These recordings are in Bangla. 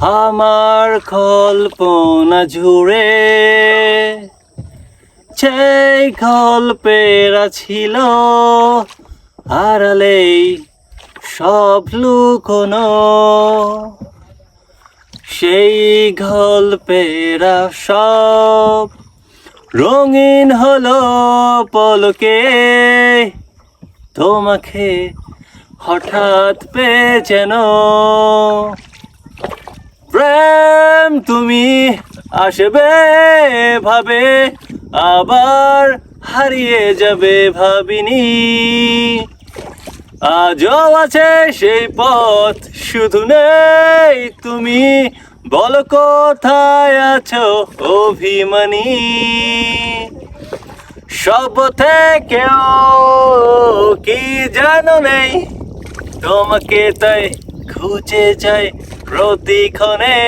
আমার কল্পনা জুড়ে সেই গল্পেরা ছিল আড়ালেই সব লুকোনো। সেই গল্পেরা সব রঙিন হলো পলকে, তোমাকে হঠাৎ পেয়ে যেন প্রেম তুমি আসবে ভাবে, আবার হারিয়ে যাবে ভাবিনি। আজও আছে সেই পথ, শুধু নেই তুমি। বলো কোথায় আছো অভিমানী? সব থেকেও কি জানো নেই? তোমাকে তাই খুঁজে যাই প্রতিক্ষণে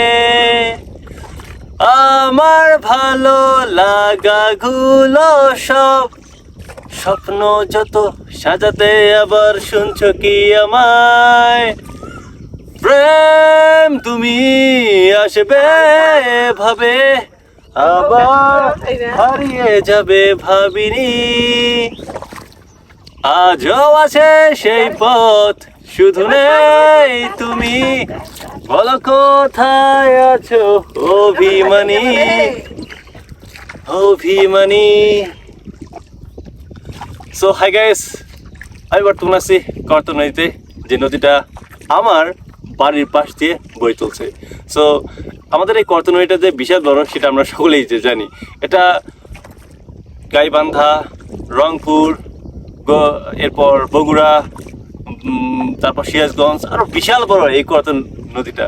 আমার ভালো লাগা গুলো সব স্বপ্ন যত সাজাতে আবার শুনছো কি আমায়? প্রেম তুমি আসবে ভাবে আবার হারিয়ে যাবে ভাবিনি। আজও আছে সেই পথ শুধু নেই তুমি। বলো কোথায় আছো অভিমানী? অভিমানী। সো হাই গাইস আমি বর্তমানে আছি কর্ত নদীতে যে নদীটা আমার বাড়ির পাশ দিয়ে বই চলছে। সো আমাদের এই কর্ত নদীটা যে বিশাল বড় সেটা আমরা সকলেই যে জানি। এটা গাইবান্ধা রংপুর এরপর বগুড়া তারপর সিরাজগঞ্জ আরও বিশাল বড় এই কর্ত নদীটা।